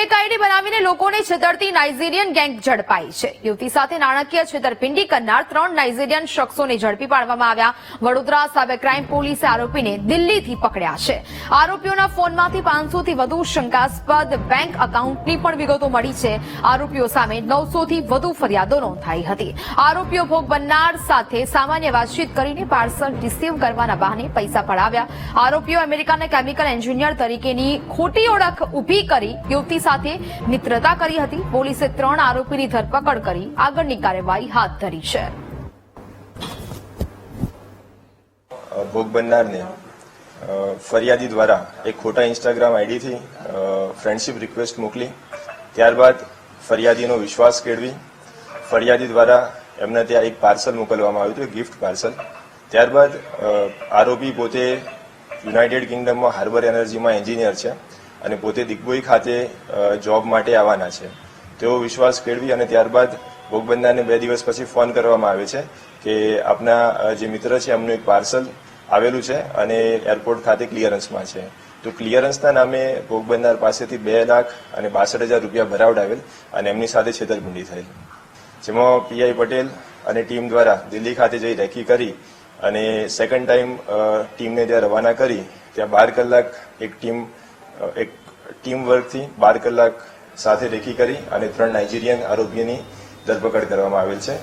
ಬೇಕಾಗಿ આઈડી બનાવીને લોકોને છેતરતી નાઇજીરિયન ગેંગ ઝડપાઈ છે. યુવતી સાથે નાણાકીય છેતરપિંડી કરનાર ત્રણ નાઇજીરિયન શખ્સોને ઝડપી પાડવામાં આવ્યા. વડોદરા સાયબર ક્રાઇમ પોલીસે આરોપીને દિલ્હીથી પકડ્યા છે. આરોપીઓના ફોનમાંથી પાંચસોથી વધુ શંકાસ્પદ બેંક એકાઉન્ટની પણ વિગતો મળી છે. આરોપીઓ સામે નવસોથી વધુ ફરિયાદો નોંધાઈ હતી. આરોપીઓ ભોગ બનનાર સાથે સામાન્ય વાતચીત કરીને પાર્સલ રિસીવ કરવાના બહાને પૈસા પડાવ્યા. આરોપીઓ અમેરિકાના કેમિકલ એન્જિનિયર તરીકેની ખોટી ઓળખ ઊભી કરી યુવતી સાથે મિત્રતા કરી હતી. પોલીસે ત્રણ આરોપીની ધરપકડ કરી. આગળની કાર્યવાહી હાથ ધરી છે. ભોગ બનનારને ફરિયાદી દ્વારા એક ખોટા ઇન્સ્ટાગ્રામ આઈડીથી ફ્રેન્ડશિપ રિક્વેસ્ટ મોકલી. ત્યારબાદ ફરિયાદીનો વિશ્વાસ કેળવી. ફરિયાદી દ્વારા એમને ત્યાં એક પાર્સલ મોકલવામાં આવ્યું હતું ગિફ્ટ પાર્સલ ત્યારબાદ આરોપી પોતે યુનાઇટેડ કિંગડમમાં હાર્બર એનર્જીમાં એન્જિનિયર છે. અને પોતે દિગ્બોઈ ખાતે જોબ માટે આવવાના છે. તેઓ વિશ્વાસ કેળવી અને ત્યારબાદ ભોગ બે દિવસ પછી ફોન કરવામાં આવે છે કે આપના જે મિત્ર છે, એમનું એક પાર્સલ આવેલું છે અને એરપોર્ટ ખાતે ક્લિયરન્સમાં છે. તો ક્લિયરન્સના નામે ભોગ પાસેથી બે લાખ અને બાસઠ હજાર રૂપિયા ભરાવડાવેલ અને એમની સાથે છેતરપિંડી થયેલ. જેમાં પીઆઈ પટેલ અને ટીમ દ્વારા દિલ્હી ખાતે જઈ રેકી કરી અને સેકન્ડ ટાઈમ ટીમને ત્યાં રવાના કરી. ત્યાં બાર કલાક એક ટીમ એક ટીમ વર્કથી બાર કલાક સાથે રેકી કરી અને ત્રણ નાઇજીરિયન આરોપીઓની ધરપકડ કરવામાં આવેલ છે.